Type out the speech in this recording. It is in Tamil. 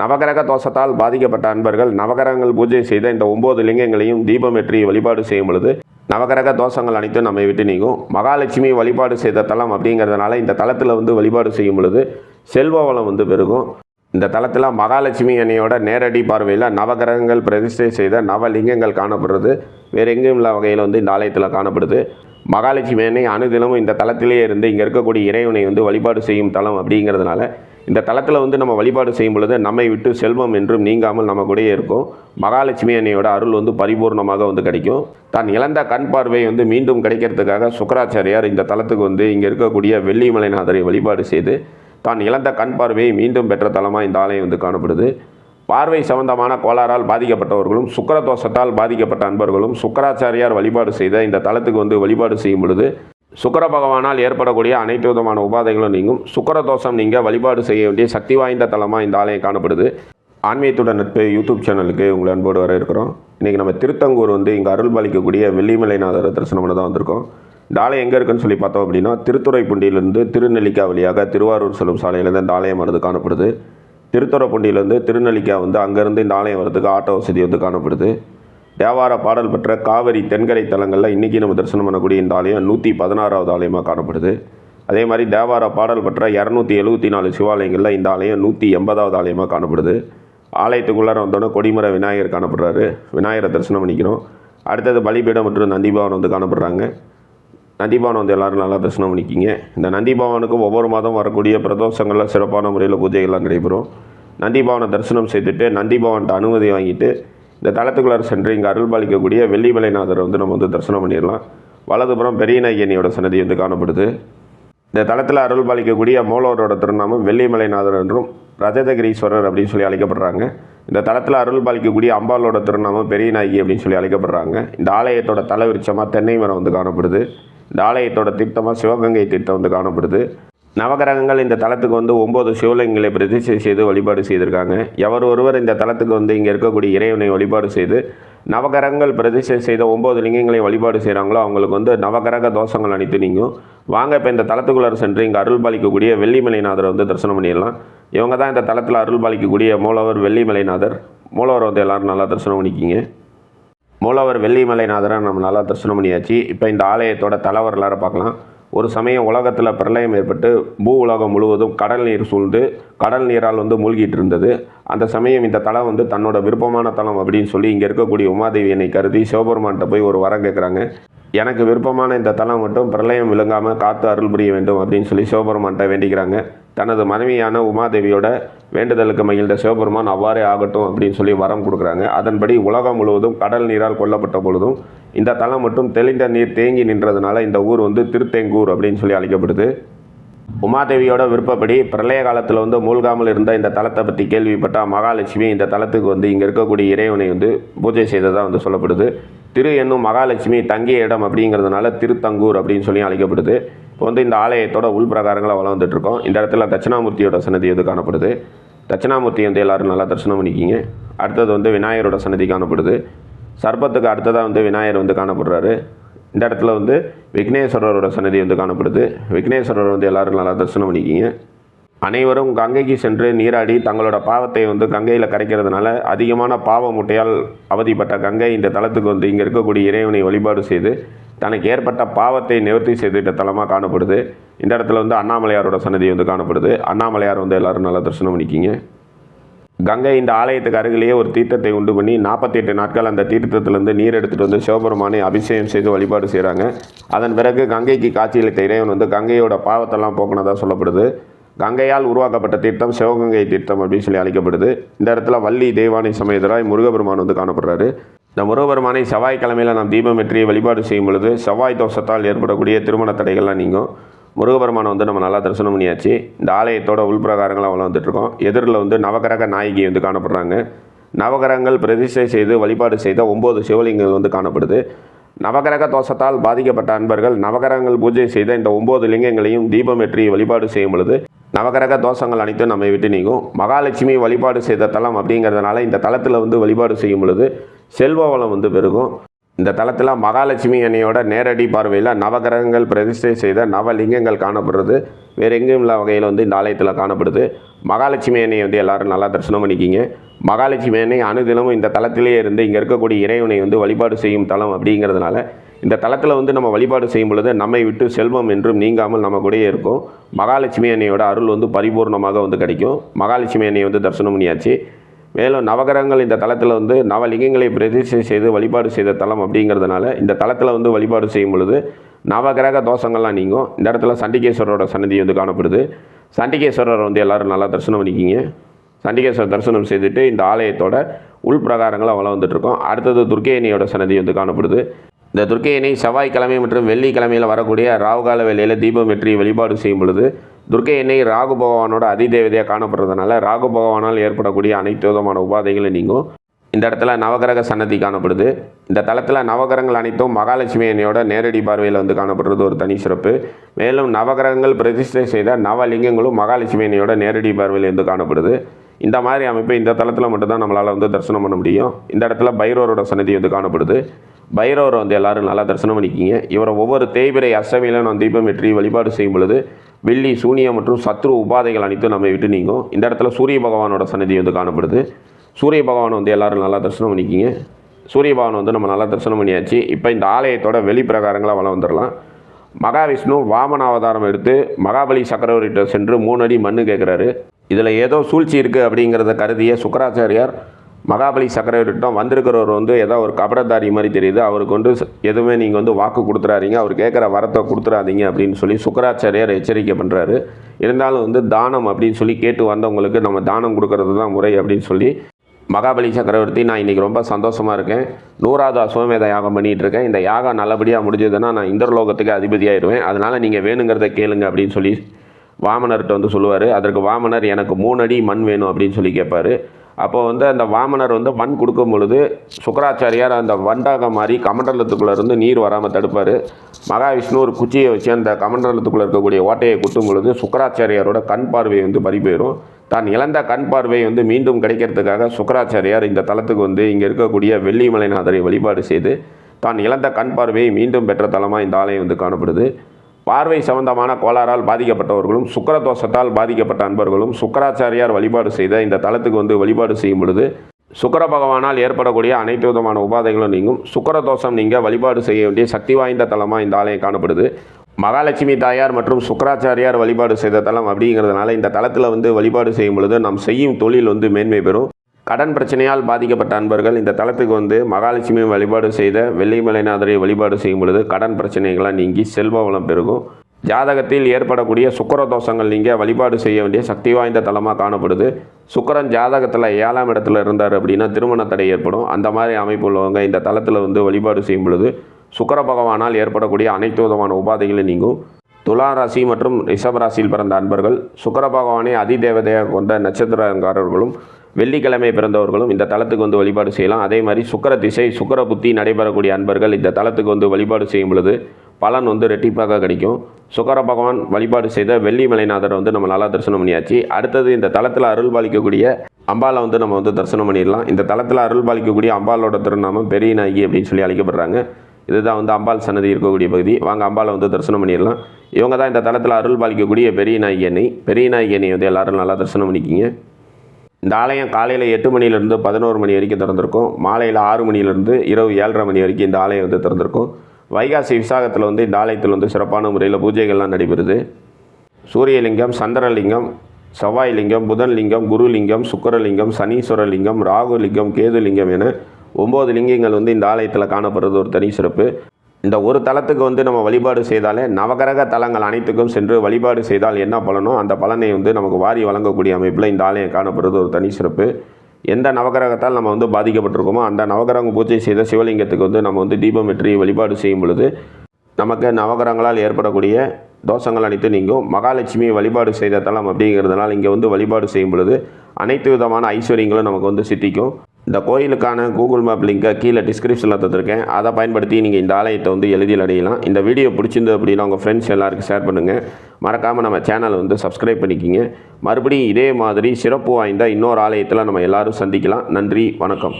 நவகிரக தோஷத்தால் பாதிக்கப்பட்ட அன்பர்கள் நவகிரகங்கள் பூஜை செய்த இந்த ஒம்பது லிங்கங்களையும் தீபம் ஏற்றி வழிபாடு செய்யும் பொழுது நவகிரக தோஷங்கள் அனைத்தும் நம்மை விட்டு நீங்கும். மகாலட்சுமி வழிபாடு செய்த தலம் அப்படிங்கிறதுனால இந்த தலத்தில் வந்து வழிபாடு செய்யும் பொழுது செல்வ வளம் வந்து பெருகும். இந்த தலத்தில் மகாலட்சுமி அன்னையோட நேரடி பார்வையில் நவகிரகங்கள் பிரதிஷ்டை செய்த நவலிங்கங்கள் காணப்படுறது. வேறு எங்கேயும் இல்லாத வகையில் வந்து இந்த ஆலயத்தில் காணப்படுது. மகாலட்சுமி அன்னை அனுதினமும் இந்த தலத்திலேயே இருந்து இங்கே இருக்கக்கூடிய இறைவனை வந்து வழிபாடு செய்யும் தலம் அப்படிங்கிறதுனால இந்த தளத்தில் வந்து நம்ம வழிபாடு செய்யும் பொழுது நம்மை விட்டு செல்வம் என்றும் நீங்காமல் நம்ம கூடயே இருக்கும். மகாலட்சுமி அன்னையோட அருள் வந்து பரிபூர்ணமாக வந்து கிடைக்கும். தான் இழந்த கண் பார்வை வந்து மீண்டும் கிடைக்கிறதுக்காக சுக்கராச்சாரியார் இந்த தளத்துக்கு வந்து இங்கே இருக்கக்கூடிய வெள்ளிமலைநாதரை வழிபாடு செய்து தான் இழந்த கண் பார்வையை மீண்டும் பெற்ற தலமாக இந்த ஆலயம் வந்து காணப்படுது. பார்வை சம்பந்தமான கோளாறால் பாதிக்கப்பட்டவர்களும் சுக்கரதோஷத்தால் பாதிக்கப்பட்ட அன்பர்களும் சுக்கராச்சாரியார் வழிபாடு செய்த இந்த தளத்துக்கு வந்து வழிபாடு செய்யும் பொழுது சுக்கர பகவானால் ஏற்படக்கூடிய அனைத்து விதமான உபாதைகளும் நீங்கும். சுக்கர தோஷம் நீங்கள் வழிபாடு செய்ய வேண்டிய சக்தி வாய்ந்த தலமாக இந்த ஆலயம் காணப்படுது. ஆன்மீகத்துடன் நட்பு யூடியூப் சேனலுக்கு உங்களை அன்போடு வர இருக்கிறோம் இன்றைக்கி நம்ம திருத்தங்கூர் வந்து இங்கே அருள் பாலிக்கக்கூடிய வெள்ளிமலைநாதர் தரிசனம் பண்ண தான் வந்திருக்கோம். இந்த ஆலயம் எங்கே இருக்குன்னு சொல்லி பார்த்தோம் அப்படின்னா திருத்துறைப்பூண்டியிலிருந்து திருநெல்லிக்கா வழியாக திருவாரூர் செல்லும் சாலையிலேருந்து இந்த ஆலயம் ஆலயமானது காணப்படுது. திருத்துறைப்பூண்டியிலேருந்து திருநெல்லிக்கா வந்து அங்கேருந்து இந்த ஆலயம் வரதுக்கு ஆட்டோ வசதி வந்து காணப்படுது. தேவார பாடல் பெற்ற காவிரி தென்கரை தலங்களில் இன்றைக்கி நம்ம தரிசனம் பண்ணக்கூடிய இந்த ஆலயம் நூற்றி பதினாறாவது ஆலயமாக காணப்படுது. அதே மாதிரி தேவார பாடல் பெற்ற இரநூத்தி எழுபத்தி நாலு சிவாலயங்களில் இந்த ஆலயம் நூற்றி எண்பதாவது ஆலயமாக காணப்படுது. ஆலயத்துக்குள்ளார வந்தோன்னே கொடிமர விநாயகர் காணப்படுறாரு. விநாயகரை தரிசனம் பண்ணிக்கிறோம். அடுத்தது பலிபீடம் மற்றும் நந்திபவன் வந்து காணப்படுறாங்க. நந்திபவன் வந்து எல்லோரும் நல்லா தரிசனம் பண்ணிக்கிங்க. இந்த நந்திபவனுக்கு ஒவ்வொரு மாதம் வரக்கூடிய பிரதோஷங்களில் சிறப்பான முறையில் பூஜைகள்லாம் நடைபெறும். நந்திபவனை தரிசனம் செய்துட்டு நந்திபவன்கிட்ட அனுமதி வாங்கிட்டு இந்த தளத்துக்குள்ளார் சென்று இங்கே அருள் பாலிக்கக்கூடிய வெள்ளிமலைநாதரை வந்து நம்ம வந்து தரிசனம் பண்ணிடலாம். வலதுபுறம் பெரியநாயகியனியோட சன்னதி வந்து காணப்படுது. இந்த தளத்தில் அருள் பாலிக்கக்கூடிய மூலவரோட திருநாமம் வெள்ளிமலைநாதர் என்றும் ரஜதகிரீஸ்வரர் அப்படின்னு சொல்லி அழைக்கப்படுறாங்க. இந்த தளத்தில் அருள் பாலிக்கக்கூடிய அம்பாளோட திருநாமம் பெரிய நாயகி அப்படின்னு சொல்லி அழைக்கப்படுறாங்க. இந்த ஆலயத்தோட தலைவிருச்சமாக தென்னை மரம் வந்து காணப்படுது. இந்த ஆலயத்தோட தீர்த்தமாக சிவகங்கை தீர்த்தம் வந்து காணப்படுது. நவகிரகங்கள் இந்த தலத்துக்கு வந்து ஒம்பது சிவலிங்களை பிரதிஷ்டை செய்து வழிபாடு செய்திருக்காங்க. எவர் ஒருவர் இந்த தலத்துக்கு வந்து இங்கே இருக்கக்கூடிய இறைவனை வழிபாடு செய்து நவகிரகங்கள் பிரதிஷ்டை செய்த ஒம்பது லிங்கங்களை வழிபாடு செய்கிறாங்களோ அவங்களுக்கு வந்து நவகிரக தோஷங்கள் அனைத்து நீங்கும். வாங்க இப்போ இந்த தலத்துக்குள்ளார சென்று இங்கே அருள் பாலிக்கக்கூடிய வெள்ளிமலைநாதரை வந்து தரிசனம் பண்ணிடலாம். இவங்க தான் இந்த தலத்தில் அருள் பாலிக்கக்கூடிய மூலவர் வெள்ளிமலைநாதர். மூலவர் வந்து எல்லோரும் நல்லா தரிசனம் பண்ணிக்கிங்க. மூலவர் வெள்ளிமலைநாதரை நம்ம நல்லா தரிசனம் பண்ணியாச்சு. இப்போ இந்த ஆலயத்தோட தலைவரலாறு பார்க்கலாம். ஒரு சமயம் உலகத்தில் பிரளயம் ஏற்பட்டு பூ உலகம் முழுவதும் கடல் நீர் சூழ்ந்து கடல் நீரால் வந்து மூழ்கிட்டு இருந்தது. அந்த சமயம் இந்த தலம் வந்து தன்னோட விருப்பமான தலம் அப்படின்னு சொல்லி இங்கே இருக்கக்கூடிய உமாதேவியனை கருதி சிவபெருமான்கிட்ட போய் ஒரு வரம் கேட்குறாங்க எனக்கு விருப்பமான இந்த தலம் மட்டும் பிரளயம் விழுங்காமல் காத்து அருள் புரிய வேண்டும் அப்படின்னு சொல்லி சிவபெருமான்கிட்ட வேண்டிக்கிறாங்க. தனது மனைவியான உமாதேவியோட வேண்டுதலுக்கு மகிழ்ந்த சிவபெருமான் அவ்வாறே ஆகட்டும் அப்படின்னு சொல்லி வரம் கொடுக்குறாங்க. அதன்படி உலகம் முழுவதும் கடல் நீரால் கொல்லப்பட்ட பொழுதும் இந்த தலம் மட்டும் தெளிந்த நீர் தேங்கி நின்றதுனால இந்த ஊர் வந்து திருத்தெங்கூர் அப்படின்னு சொல்லி அழைக்கப்படுது. உமாதேவியோட விருப்பப்படி பிரளய காலத்தில் வந்து மூழ்காமல் இருந்த இந்த தலத்தை பற்றி கேள்விப்பட்ட மகாலட்சுமி இந்த தலத்துக்கு வந்து இங்கே இருக்கக்கூடிய இறைவனை வந்து பூஜை செய்ததாக வந்து சொல்லப்படுது. திரு என்னும் மகாலட்சுமி தங்கிய இடம் அப்படிங்கிறதுனால திருத்தங்கூர் அப்படின்னு சொல்லி அழைக்கப்படுது. இப்போ வந்து இந்த ஆலயத்தோட உள் பிரகாரங்களை வளர்ந்துட்டு இருக்கோம். இந்த இடத்துல தட்சிணாமூர்த்தியோட சன்னதி வந்து காணப்படுது? தட்சிணாமூர்த்தி வந்து எல்லோரும் நல்லா தரிசனம் பண்ணிக்கிங்க. அடுத்தது வந்து விநாயகரோட சன்னதி காணப்படுது. சர்ப்பத்துக்கு அடுத்ததாக வந்து விநாயகர் வந்து காணப்படுறாரு. இந்த இடத்துல வந்து விக்னேஸ்வரரோட சன்னதி வந்து காணப்படுது. விக்னேஸ்வரர் வந்து எல்லோரும் நல்லா தரிசனம் பண்ணிக்கிங்க. அனைவரும் கங்கைக்கு சென்று நீராடி தங்களோட பாவத்தை வந்து கங்கையில் கரைக்கிறதுனால அதிகமான பாவ முட்டையால் அவதிப்பட்ட கங்கை இந்த தலத்துக்கு வந்து இங்கே இருக்கக்கூடிய இறைவனை வழிபாடு செய்து தனக்கு ஏற்பட்ட பாவத்தை நிவர்த்தி செய்துட்ட தலமாக காணப்படுது. இந்த இடத்துல வந்து அண்ணாமலையாரோட சன்னதி வந்து காணப்படுது. அண்ணாமலையார் வந்து எல்லோரும் நல்லா தரிசனம் பண்ணிக்கிங்க. கங்கை இந்த ஆலயத்துக்கு அருகிலேயே ஒரு தீர்த்தத்தை உண்டு பண்ணி நாற்பத்தி எட்டு நாட்கள் அந்த தீர்த்தத்திலேருந்து நீர் எடுத்துகிட்டு வந்து சிவபெருமானை அபிஷேகம் செய்து வழிபாடு செய்கிறாங்க அதன் பிறகு கங்கைக்கு காட்சியளித்த இறைவன் வந்து கங்கையோட பாவத்தெல்லாம் போக்குனதாக சொல்லப்படுது. கங்கையால் உருவாக்கப்பட்ட தீர்த்தம் சிவகங்கை தீர்த்தம் அப்படின்னு சொல்லி அழைக்கப்படுது. இந்த இடத்துல வள்ளி தெய்வானை சமேதராய் முருகபெருமான் வந்து காணப்படுறாரு. இந்த முருகபெருமானை செவ்வாய்க்கிழமையில் நாம் தீபம் வெற்றி வழிபாடு செய்யும் பொழுது செவ்வாய் தோஷத்தால் ஏற்படக்கூடிய திருமண தடைகள்லாம் நீங்கும். முருகபெருமானை வந்து நம்ம நல்லா தரிசனம் பண்ணியாச்சு. இந்த ஆலயத்தோட உள்பிரகாரங்களாக வளம் வந்துட்டுருக்கோம். எதிரில் வந்து நவகிரக நாயகி வந்து காணப்படுறாங்க. நவகிரகங்கள் பிரதிஷ்டை செய்து வழிபாடு செய்த ஒம்பது சிவலிங்கங்கள் வந்து காணப்படுது. நவகிரக தோஷத்தால் பாதிக்கப்பட்ட அன்பர்கள் நவகிரகங்கள் பூஜை செய்த இந்த ஒம்பது லிங்கங்களையும் தீபமேற்றி வழிபாடு செய்யும் பொழுது நவகிரக தோஷங்கள் அனைத்தும் நம்மை விட்டு நீங்கும். மகாலட்சுமி வழிபாடு செய்த தலம் அப்படிங்கிறதுனால இந்த தலத்தில் வந்து வழிபாடு செய்யும் பொழுது செல்வ வளம் வந்து பெருகும். இந்த தளத்தில் மகாலட்சுமி அன்னையோட நேரடி பார்வையில் நவகிரகங்கள் பிரதிஷ்டை செய்த நவலிங்கங்கள் காணப்படுறது. வேறு எங்கேயும் இல்லாத வகையில் வந்து இந்த ஆலயத்தில் காணப்படுது. மகாலட்சுமி அன்னையை வந்து எல்லாரும் நல்லா தரிசனம் பண்ணிக்கிங்க. மகாலட்சுமி அன்னை அனுதினமும் இந்த தளத்திலே இருந்து இங்கே இருக்கக்கூடிய இறைவனை வந்து வழிபாடு செய்யும் தளம் அப்படிங்கிறதுனால இந்த தளத்தில் வந்து நம்ம வழிபாடு செய்யும் பொழுது நம்மை விட்டு செல்வம் என்றும் நீங்காமல் நம்ம கூடயே இருக்கும். மகாலட்சுமி அன்னையோட அருள் வந்து பரிபூர்ணமாக வந்து கிடைக்கும். மகாலட்சுமி அன்னையை வந்து தரிசனம் பண்ணியாச்சு. மேலும் நவகிரகங்கள் இந்த தளத்தில் வந்து நவலிங்கங்களை பிரதிஷ்டை செய்து வழிபாடு செய்த தலம் அப்படிங்கிறதுனால இந்த தளத்தில் வந்து வழிபாடு செய்யும் பொழுது நவகிரக தோஷங்கள்லாம் நீங்கும். இந்த இடத்துல சண்டிகேஸ்வரரோட சன்னதி வந்து காணப்படுது. சண்டிகேஸ்வரர் வந்து எல்லாரும் நல்லா தரிசனம் பண்ணிக்கிங்க. சண்டிகேஸ்வரர் தரிசனம் செய்துட்டு இந்த ஆலயத்தோட உள் பிரகாரங்களை வளம் வந்துட்டுருக்கோம். அடுத்தது துர்க்கேயனியோட சன்னதி வந்து காணப்படுது. இந்த துர்க்கையணி செவ்வாய்க்கிழமை மற்றும் வெள்ளிக்கிழமையில் வரக்கூடிய ராகுகால வேலையில் தீபம் வெற்றி வழிபாடு செய்யும் பொழுது துர்க்கை எண்ணெய் ராகு பகவானோட அதிதேவதையாக காணப்படுறதுனால ராகு பகவானால் ஏற்படக்கூடிய அனைத்து விதமான உபாதைகளும் நீங்கும். இந்த இடத்துல நவகிரக சன்னதி காணப்படுது. இந்த தளத்தில் நவகிரகங்கள் அனைத்தும் மகாலட்சுமி அன்னையோட நேரடி பார்வையில் வந்து காணப்படுறது ஒரு தனி சிறப்பு. மேலும் நவகிரகங்கள் பிரதிஷ்டை செய்த நவலிங்கங்களும் மகாலட்சுமி அன்னையோட நேரடி பார்வையில் வந்து காணப்படுது. இந்த மாதிரி அமைப்பு இந்த தளத்தில் மட்டும்தான் நம்மளால் வந்து தரிசனம் பண்ண முடியும். இந்த இடத்துல பைரவரோட சன்னதி வந்து காணப்படுது. பைரவரை வந்து எல்லாரும் நல்லா தரிசனம் பண்ணிக்கிங்க. இவரை ஒவ்வொரு தேய்பிரை அஷ்டமியில் நான் தீபம் வெற்றி வழிபாடு செய்யும் பொழுது வெள்ளி சூனியம் மற்றும் சத்ரு உபாதைகள் அனைத்தும் நம்ம விட்டு நீங்கும். இந்த இடத்துல சூரிய பகவானோட சன்னதி வந்து காணப்படுது. சூரிய பகவான் வந்து எல்லாரும் நல்லா தரிசனம் பண்ணிக்கிங்க. சூரிய பகவான் வந்து நம்ம நல்லா தரிசனம் பண்ணியாச்சு. இப்போ இந்த ஆலயத்தோட வெளிப்பிரகாரங்களாக வளம் வந்துடலாம். மகாவிஷ்ணு வாமன அவதாரம் எடுத்து மகாபலி சக்கரவர்கிட்ட சென்று மூணு அடி மண்ணு கேட்குறாரு இதில் ஏதோ சூழ்ச்சி இருக்குது அப்படிங்கிறத கருதிய சுக்கராச்சாரியார் மகாபலி சக்கரவர்த்திட்டம் வந்திருக்கிறவர் வந்து ஏதோ ஒரு கபடதாரி மாதிரி தெரியுது. அவருக்கு வந்து எதுவுமே நீங்கள் வந்து வாக்கு கொடுத்துறாதீங்க. அவர் கேட்குற வரத்தை கொடுத்துறாதீங்க அப்படின்னு சொல்லி சுக்கராச்சாரியார் எச்சரிக்கை பண்ணுறாரு இருந்தாலும் வந்து தானம் அப்படின்னு சொல்லி கேட்டு வந்தவங்களுக்கு நம்ம தானம் கொடுக்கறது தான் முறை அப்படின்னு சொல்லி மகாபலி சக்கரவர்த்தி நான் இன்றைக்கி ரொம்ப சந்தோஷமாக இருக்கேன். நூறாவது அஸ்வமேத யாகம் பண்ணிகிட்டு இருக்கேன். இந்த யாகம் நல்லபடியாக முடிஞ்சதுன்னா நான் இந்திரலோகத்துக்கு அதிபதியாயிருவேன். அதனால் நீங்கள் வேணுங்கிறத கேளுங்க அப்படின்னு சொல்லி வாமனர்கிட்ட வந்து சொல்லுவார். அதற்கு வாமனர் எனக்கு மூணு அடி மண் வேணும் அப்படின்னு சொல்லி கேட்பாரு. அப்போ வந்து அந்த வாமனர் வந்து மண் கொடுக்கும் பொழுது சுக்கராச்சாரியார் அந்த வண்டாக மாதிரி கமண்டலத்துக்குள்ளே இருந்து நீர் வராமல் தடுப்பார். மகாவிஷ்ணு ஒரு குச்சியை வச்சு அந்த கமண்டலத்துக்குள்ளே இருக்கக்கூடிய ஓட்டையை குத்தும் பொழுது சுக்கராச்சாரியாரோட கண் பார்வை வந்து பறி போயிடும் தான் இழந்த கண் பார்வை வந்து மீண்டும் கிடைக்கிறதுக்காக சுக்கராச்சாரியார் இந்த தலத்துக்கு வந்து இங்கே இருக்கக்கூடிய வெள்ளிமலைநாதரை வழிபாடு செய்து தான் இழந்த கண் பார்வையை மீண்டும் பெற்ற தலமாக இந்த ஆலயம் வந்து காணப்படுது. பார்வை சம்பந்தமான கோளாறால் பாதிக்கப்பட்டவர்களும் சுக்கரதோஷத்தால் பாதிக்கப்பட்ட அன்பர்களும் சுக்கராச்சாரியார் வழிபாடு செய்த இந்த தலத்துக்கு வந்து வழிபாடு செய்யும் பொழுது சுக்கர பகவானால் ஏற்படக்கூடிய அனைத்து விதமான உபாதைகளும் நீங்கும். சுக்கரதோஷம் தோஷம் வழிபாடு செய்ய வேண்டிய சக்தி வாய்ந்த தலமாக இந்த ஆலயம் காணப்படுது. மகாலட்சுமி தாயார் மற்றும் சுக்கராச்சாரியார் வழிபாடு செய்த தலம் அப்படிங்கிறதுனால இந்த தளத்தில் வந்து வழிபாடு செய்யும் பொழுது நாம் செய்யும் தொழில் வந்து மேன்மை பெறும். கடன் பிரச்சனையால் பாதிக்கப்பட்ட அன்பர்கள் இந்த தளத்துக்கு வந்து மகாலட்சுமி வழிபாடு செய்த வெள்ளிமலைநாதரை வழிபாடு செய்யும் பொழுது கடன் பிரச்சனைகள்லாம் நீங்கி செல்வ வளம் பெருகும். ஜாதகத்தில் ஏற்படக்கூடிய சுக்கர தோஷங்கள் நீங்க வழிபாடு செய்ய வேண்டிய சக்தி வாய்ந்த தலமாக காணப்படுது. சுக்கரன் ஜாதகத்தில் ஏழாம் இடத்துல இருந்தார் அப்படின்னா திருமண தடை ஏற்படும். அந்த மாதிரி அமைப்பு உள்ளவங்க இந்த தளத்தில் வந்து வழிபாடு செய்யும் பொழுது சுக்கர பகவானால் ஏற்படக்கூடிய அனைத்து விதமான உபாதைகளும் நீங்கும். துலா ராசி மற்றும் ரிஷப ராசியில் பிறந்த அன்பர்கள் சுக்கர பகவானை அதிதேவதையாக கொண்ட நட்சத்திரக்காரர்களும் வெள்ளிக்கிழமை பிறந்தவர்களும் இந்த தளத்துக்கு வந்து வழிபாடு செய்யலாம். அதே மாதிரி சுக்கர திசை சுக்கர புத்தி நடைபெறக்கூடிய அன்பர்கள் இந்த தளத்துக்கு வந்து வழிபாடு செய்யும் பொழுது பலன் வந்து ரெட்டிப்பாக கிடைக்கும். சுக்கர பகவான் வழிபாடு செய்த வெள்ளி மலைநாதரை வந்து நம்ம நல்லா தரிசனம் பண்ணியாச்சு. அடுத்தது இந்த தளத்தில் அருள் பாலிக்கக்கூடிய அம்பாலை வந்து நம்ம வந்து தரிசனம் பண்ணிடலாம். இந்த தளத்தில் அருள் பாலிக்கக்கூடிய அம்பாலோட திருநாமம் பெரிய நாயகி அப்படின்னு சொல்லி அழைக்கப்படுறாங்க. இதுதான் வந்து அம்பாள் சன்னதி இருக்கக்கூடிய பகுதி. வாங்க அம்பாலை வந்து தரிசனம் பண்ணிடலாம். இவங்க தான் இந்த தளத்தில் அருள் பாலிக்கக்கூடிய பெரிய நாயகி அன்னை. பெரிய நாயகி அன்னை வந்து எல்லாரும் நல்லா தரிசனம் பண்ணிக்கிங்க. இந்த ஆலயம் காலையில் எட்டு மணிலேருந்து பதினோரு மணி வரைக்கும் திறந்திருக்கும். மாலையில் ஆறு மணிலேருந்து இரவு ஏழரை மணி வரைக்கும் இந்த ஆலயம் வந்து திறந்திருக்கும். வைகாசி விசாகத்தில் வந்து இந்த ஆலயத்தில் வந்து சிறப்பான முறையில் பூஜைகள்லாம் நடைபெறுது. சூரியலிங்கம் சந்திரலிங்கம் செவ்வாய்லிங்கம் புதன்லிங்கம் குருலிங்கம் சுக்கரலிங்கம் சனீஸ்வரலிங்கம் ராகுலிங்கம் கேதுலிங்கம் என ஒம்பது லிங்கங்கள் வந்து இந்த ஆலயத்தில் காணப்படுறது ஒரு தனி சிறப்பு. இந்த ஒரு தலத்துக்கு வந்து நம்ம வழிபாடு செய்தாலே நவகிரக தலங்கள் அனைத்துக்கும் சென்று வழிபாடு செய்தால் என்ன பலனோ அந்த பலனை வந்து நமக்கு வாரி வழங்கக்கூடிய அமைப்பில் இந்த ஆலயம் காணப்படுறது ஒரு தனி சிறப்பு. எந்த நவகிரகத்தால் நம்ம வந்து பாதிக்கப்பட்டிருக்கோமோ அந்த நவகிரகம் பூஜை செய்த சிவலிங்கத்துக்கு வந்து நம்ம வந்து தீபம் வெற்றி வழிபாடு செய்யும் பொழுது நமக்கு நவகிரகங்களால் ஏற்படக்கூடிய தோஷங்கள் அனைத்து நீங்கும். மகாலட்சுமி வழிபாடு செய்த தலம் அப்படிங்கிறதுனால இங்கே வந்து வழிபாடு செய்யும் பொழுது அனைத்து விதமான ஐஸ்வர்யங்களும் நமக்கு வந்து சித்திக்கும். இந்த கோயிலுக்கான கூகுள் மேப் லிங்கை கீழே டிஸ்கிரிப்ஷனில் தந்துருக்கேன். அதை பயன்படுத்தி நீங்கள் இந்த ஆலயத்தை வந்து எளிதில் அடையலாம். இந்த வீடியோ பிடிச்சிருந்து அப்படின்னா உங்கள் ஃப்ரெண்ட்ஸ் எல்லாருக்கும் ஷேர் பண்ணுங்கள் மறக்காமல் நம்ம சேனலை வந்து சப்ஸ்கிரைப் பண்ணிக்கிங்க. மறுபடியும் இதே மாதிரி சிறப்பு வாய்ந்த இன்னொரு ஆலயத்தில் நம்ம எல்லோரும் சந்திக்கலாம். நன்றி வணக்கம்.